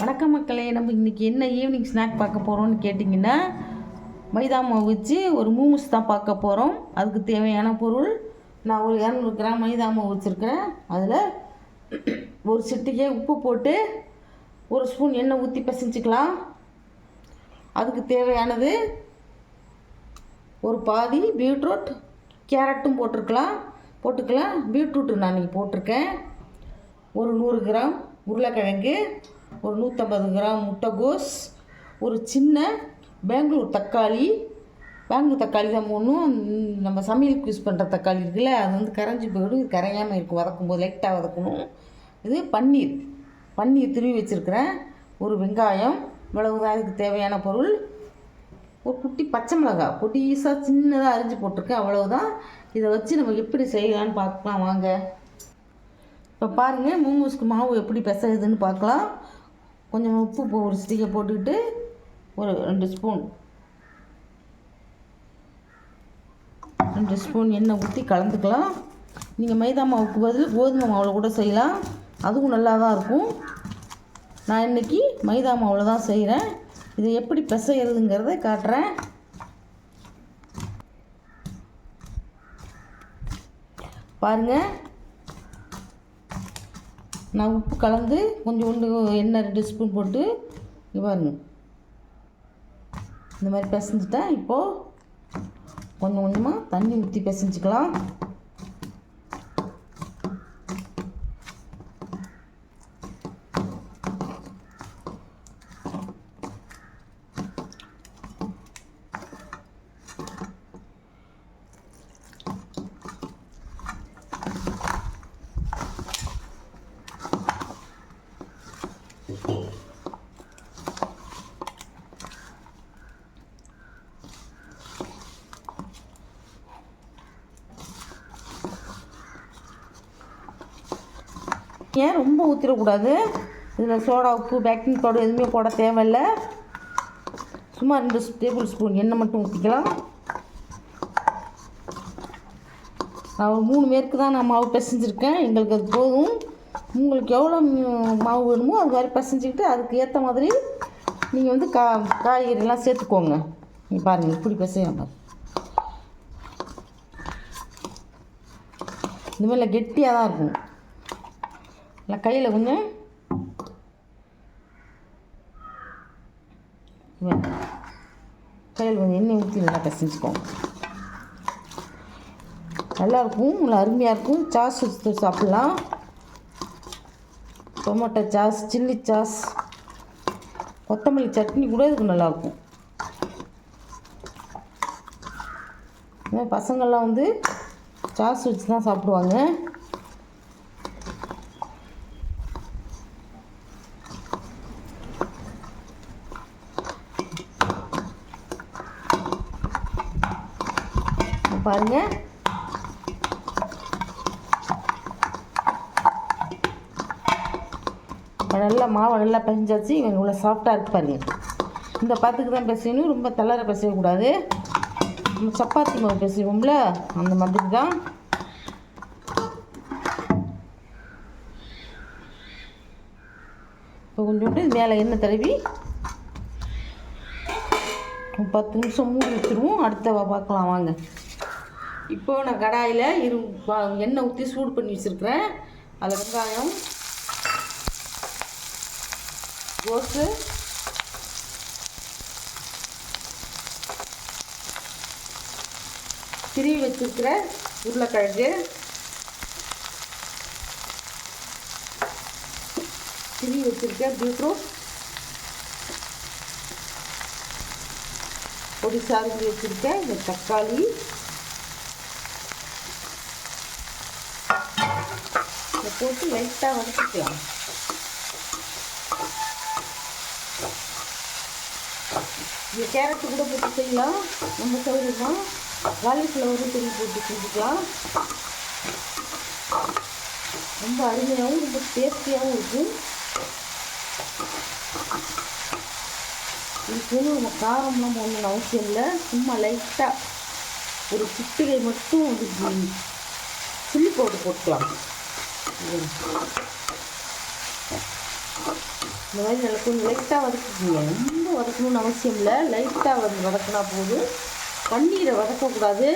வணக்கம் மக்களே நம்ம இன்றைக்கி என்ன ஈவினிங் ஸ்நாக் பார்க்க போகிறோம்னு கேட்டிங்கன்னா மைதா மாவு வச்சு ஒரு மூமுஸ் தான் பார்க்க போகிறோம் அதுக்கு தேவையான பொருள் நான் ஒரு இரநூறு கிராம் மைதா மாவு வச்சுருக்கேன் அதில் ஒரு சிட்டிகை உப்பு போட்டு ஒரு ஸ்பூன் எண்ணெய் ஊற்றி பிசைஞ்சிக்கலாம். அதுக்கு தேவையானது ஒரு பாதி பீட்ரூட் கேரட்டும் போட்டிருக்கலாம். போட்டுக்கலாம். பீட்ரூட்டு நான் இன்றைக்கி போட்டிருக்கேன். ஒரு நூறு கிராம் உருளைக்கிழங்கு ஒரு நூற்றம்பது கிராம் முட்டைகோஸ் ஒரு சின்ன பெங்களூர் தக்காளி. பெங்களூர் தக்காளி தான் போடணும். நம்ம சமையலுக்கு யூஸ் பண்ணுற தக்காளி இருக்குல்ல அது வந்து கரைஞ்சி போயிடும். இது கரையாமல் இருக்கும் வதக்கும் போது லைட்டாக வதக்கணும். இது பன்னீர். பன்னீர் திருவி வச்சுருக்கிறேன் ஒரு வெங்காயம். இவ்வளவு தான் இதுக்கு தேவையான பொருள். ஒரு குட்டி பச்சை மிளகாய் பொடிசாக சின்னதாக அரிஞ்சு போட்டிருக்கேன். அவ்வளவுதான். இதை வச்சு நம்ம எப்படி செய்யலான்னு பார்க்கலாம் வாங்க. இப்போ பாருங்கள் மூமூஸ்க்கு மாவு எப்படி பிசையுதுன்னு பார்க்கலாம். கொஞ்சம் உப்பு ஒரு ஸ்டிக்கை போட்டுக்கிட்டு ஒரு ரெண்டு ஸ்பூன். ரெண்டு ஸ்பூன் எண்ணெய் ஊற்றி கலந்துக்கலாம். நீங்கள் மைதா மாவுக்கு பதில் கோதுமை மாவில் கூட செய்யலாம். அதுவும் நல்லா தான் இருக்கும். நான் இன்றைக்கி மைதா மாவில் தான் செய்கிறேன் இதை எப்படி பிசைகிறதுங்கிறத காட்டுறேன். பாருங்கள் நான் உப்பு கலந்து கொஞ்சோண்டு எண்ணெய் ரெண்டு ஸ்பூன் போட்டு இங்க பாருங்க. இந்த மாதிரி பிசைஞ்சிட்டேன். இப்போது கொஞ்சம் கொஞ்சமாக தண்ணி ஊற்றி பிசைஞ்சிக்கலாம். ஏன் ரொம்ப ஊற்றிடக்கூடாது இதில் சோடா உப்பு பேக்கிங் பவுடர் எதுவுமே போட தேவையில்லை. சும்மா ரெண்டு டேபிள் ஸ்பூன் எண்ணெய் மட்டும் ஊற்றிக்கலாம் நான் ஒரு மூணு பேருக்கு தான் நான் மாவு பிசைஞ்சிருக்கேன். எங்களுக்கு அது போதும். உங்களுக்கு எவ்வளோ மாவு வேணுமோ அது மாதிரி பிசைஞ்சிக்கிட்டு அதுக்கு ஏற்ற மாதிரி நீங்கள் வந்து கா காய்கறிலாம் சேர்த்துக்கோங்க. நீ பாருங்கள் இப்படி பிசையாங்க இந்த மாதிரில கெட்டியாக தான் இருக்கும். நல்லா கையில் கொஞ்சம். கையில் கொஞ்சம் எண்ணெய் ஊற்றி நல்லா பிசைஞ்சுக்கோங்க நல்லாயிருக்கும் நல்லா அருமையாக இருக்கும். சாஸ் சாப்பிட்லாம். டொமேட்டோ சாஸ் சில்லி சாஸ் கொத்தமல்லி சட்னி கூட இதுக்கு நல்லாயிருக்கும் பசங்கள்லாம் வந்து சாஸ் வச்சு தான் சாப்பிடுவாங்க. பாருங்கள் பாருங்க நல்லா மாவை நல்லா பிசைஞ்சாச்சு. இவங்க இவ்வளோ சாஃப்டாக இருக்கு பாருங்க. இந்த பத்துக்கு தான் பிசையணும். ரொம்ப தளர பிசையக்கூடாது நம்ம சப்பாத்தி மாவு பிசைவோம்ல. அந்த மாதிரி தான். இப்போ கொஞ்சோண்டு மேலே எண்ணெய் தடவி பத்து நிமிஷம் மூடி வச்சுருவோம். அடுத்த பார்க்கலாம். வாங்க. இப்போ நான் கடாயில் இரு எண்ணெய் ஊற்றி சூடு பண்ணி வச்சுருக்கிறேன். அதில் வெங்காயம் கோஸு திருவி வச்சுருக்கிற உருளைக்கிழங்கு திருவி வச்சுருக்க பீட்ரூட் பொடி சார்ந்து வச்சுருக்க இந்த தக்காளி போட்டு லைட்டாக வதக்கிக்கலாம் இந்த கேரட்டு கூட போட்டு செய்யலாம் நம்ம சௌகரியமாக காலிஃப்ளவரும் திரும்பி போட்டு செஞ்சுக்கலாம் ரொம்ப அருமையாகவும் ரொம்ப டேஸ்டியாகவும் இருக்குது இதுக்கு நம்ம காரம்லாம் ஒன்றும் அவசியம் இல்லை சும்மா லைட்டாக ஒரு சிட்டிகை மட்டும் இது சில்லி பவுடர் போட்டுக்கலாம் இந்த மாதிரி நல்லா கொஞ்சம் லைட்டாக வதக்கிக்கோங்க. ரொம்ப வதக்கணும்னு அவசியம் இல்லை. லைட்டாக வந்து வதக்கினா போதும். பன்னீரை வதக்கக்கூடாது.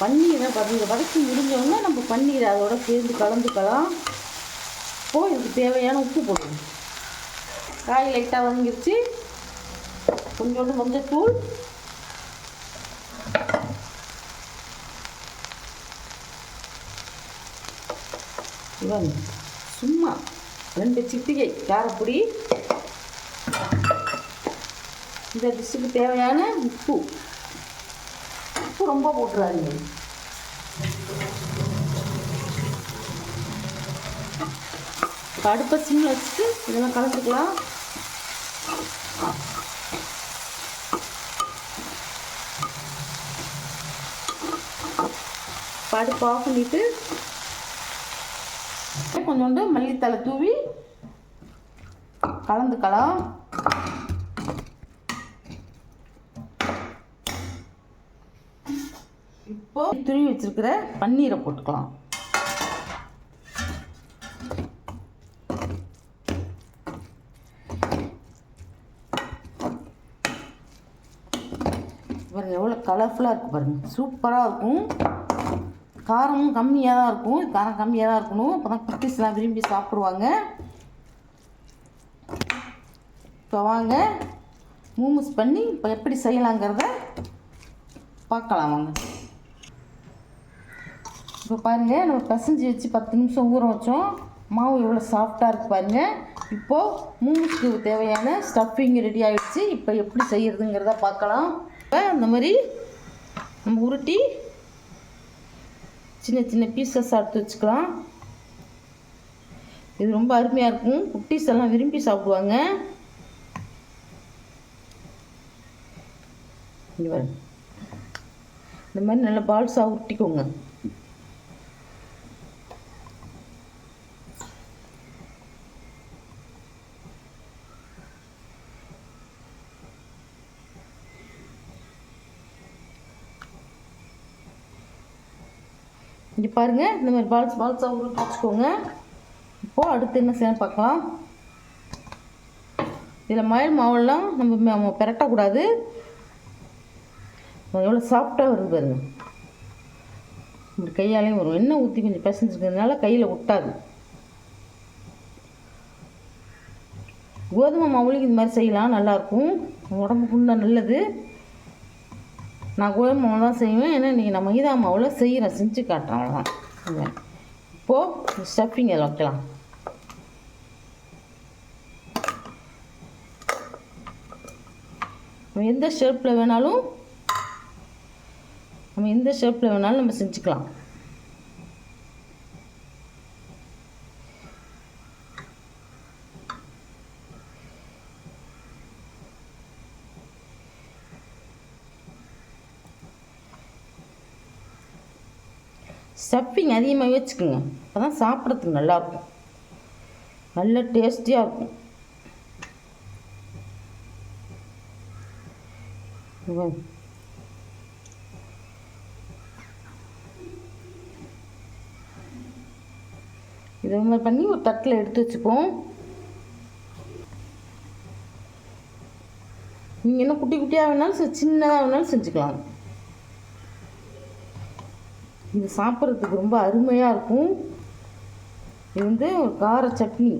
பன்னீரை பன்னீரை வதக்கி முடிஞ்சோடனே நம்ம பன்னீரை அதோட சேர்ந்து கலந்துக்கலாம். இப்போது இதுக்கு தேவையான உப்பு போடுவோம் காய் லைட்டாக வதங்கிருச்சு. கொஞ்சோண்டு மஞ்சத்தூள். இவன் சும்மா. ரெண்டு சிட்டிகை. காரப்பொடி. இந்த டிஷ்ஷுக்கு தேவையான உப்பு. உப்பு ரொம்ப போட்டுறாருங்க இப்போ அடுப்பை சிம்மில் வச்சுட்டு இதெல்லாம் கலந்துக்கலாம். இப்போ அடுப்பு ஆஃப் பண்ணிவிட்டு கொஞ்சோண்டு மல்லித்தலை தூவி கலந்துக்கலாம். இப்போ துருவி வச்சிருக்கிற பன்னீரை போட்டுக்கலாம். பாருங்க எவ்வளோ கலர்ஃபுல்லாக இருக்குது பாருங்க. சூப்பராக இருக்கும். காரமும் கம்மியாக தான் இருக்கும். காரம் கம்மியாக தான் இருக்கணும். அப்போ தான் குட்டீஸ்லாம் விரும்பி சாப்பிடுவாங்க. இப்போ வாங்க. மூமுஸ் பண்ணி இப்போ எப்படி செய்யலாங்கிறத பார்க்கலாம் வாங்க. இப்போ பாருங்கள் நம்ம பிசைஞ்சு வச்சு பத்து நிமிஷம் ஊற வச்சோம். மாவு எவ்வளோ சாஃப்டாக இருக்கு பாருங்கள் இப்போது மூமுஸ்க்கு தேவையான ஸ்டஃபிங் ரெடி ஆகிடுச்சு இப்போ எப்படி செய்கிறதுங்கிறத பார்க்கலாம். இப்போ அந்த மாதிரி நம்ம உருட்டி சின்ன சின்ன பீசஸ் எடுத்து வச்சுக்கலாம். இது ரொம்ப அருமையாக இருக்கும். குட்டீஸ் எல்லாம் விரும்பி சாப்பிடுவாங்க. இந்த மாதிரி நல்ல பால்ஸாக உருட்டிக்கோங்க இங்கே பாருங்கள் இந்த மாதிரி பால்ஸ் பால்ஸாக உருட்டி வச்சுக்கோங்க இப்போது அடுத்து என்ன செய்யணும் பார்க்கலாம். இதில் மயில் மாவெல்லாம் நம்ம நம்ம பெரட்டக்கூடாது. எவ்வளோ சாஃப்டாக வருது பாருங்க. இப்படி கையாலையும் வரும். எண்ணெய் ஊற்றி கொஞ்சம் பிசைஞ்சிருக்கிறதுனால கையில் ஒட்டாது. கோதுமை மாவுலையும் இது மாதிரி செய்யலாம். நல்லாயிருக்கும் உடம்புக்கு இன்னும் நல்லது. நான் கோதுமை மாவு தான் செய்வேன். ஏன்னா இன்றைக்கி நான் மைதா மாவில் செய்கிறேன் செஞ்சு காட்டுறேன். அவ்வளோதான் இப்போது ஸ்டஃபிங் அதில் வைக்கலாம். நம்ம எந்த ஷேப்பில் வேணாலும் நம்ம எந்த ஷேப்பில் வேணாலும் நம்ம செஞ்சுக்கலாம். ஸ்டஃபிங் அதிகமாக வச்சுக்கோங்க. அப்போ தான் சாப்பிட்றதுக்கு நல்லாயிருக்கும். நல்ல டேஸ்டியாக இருக்கும். இங்க இதை மாதிரி பண்ணி ஒரு தட்டில் எடுத்து வச்சுப்போம். நீங்கள் என்ன குட்டி குட்டியாக வேணாலும் சரி சின்னதாக வேணாலும் செஞ்சுக்கலாம். இது சாப்பிட்றதுக்கு ரொம்ப அருமையாக இருக்கும். இது வந்து ஒரு கார சட்னி.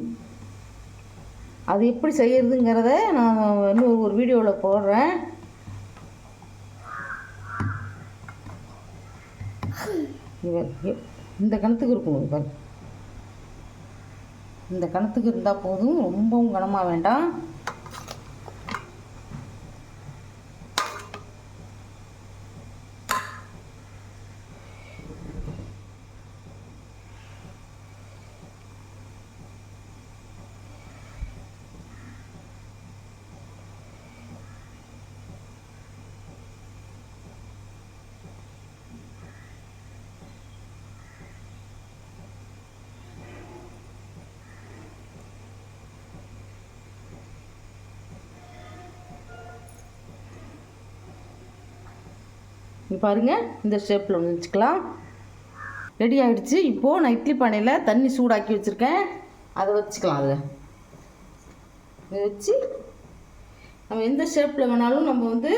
அது எப்படி செய்கிறதுங்கிறத நான் இன்னும் ஒரு வீடியோவில் போடுறேன். இவர் இந்த கணத்துக்கு இருக்கணும் இவர் இந்த கணத்துக்கு இருந்தால் போதும் ரொம்பவும் கனமாக வேண்டாம். இங்கே பாருங்கள் இந்த ஷேப்பில் ஒன்று வச்சுக்கலாம். ரெடி ஆகிடுச்சு இப்போது நான் இட்லி பானையில் தண்ணி சூடாக்கி வச்சுருக்கேன். அதை வச்சுக்கலாம் அதில். இதை வச்சு நம்ம எந்த ஷேப்பில் வேணாலும் நம்ம வந்து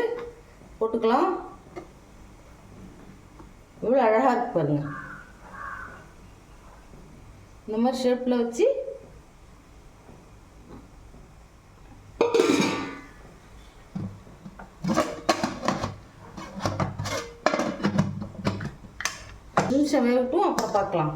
போட்டுக்கலாம். இவ்வளோ அழகாக இருக்கு பாருங்கள் இந்த மாதிரி ஷேப்பில் வச்சு வேகட்டும் அப்புறம் பார்க்கலாம்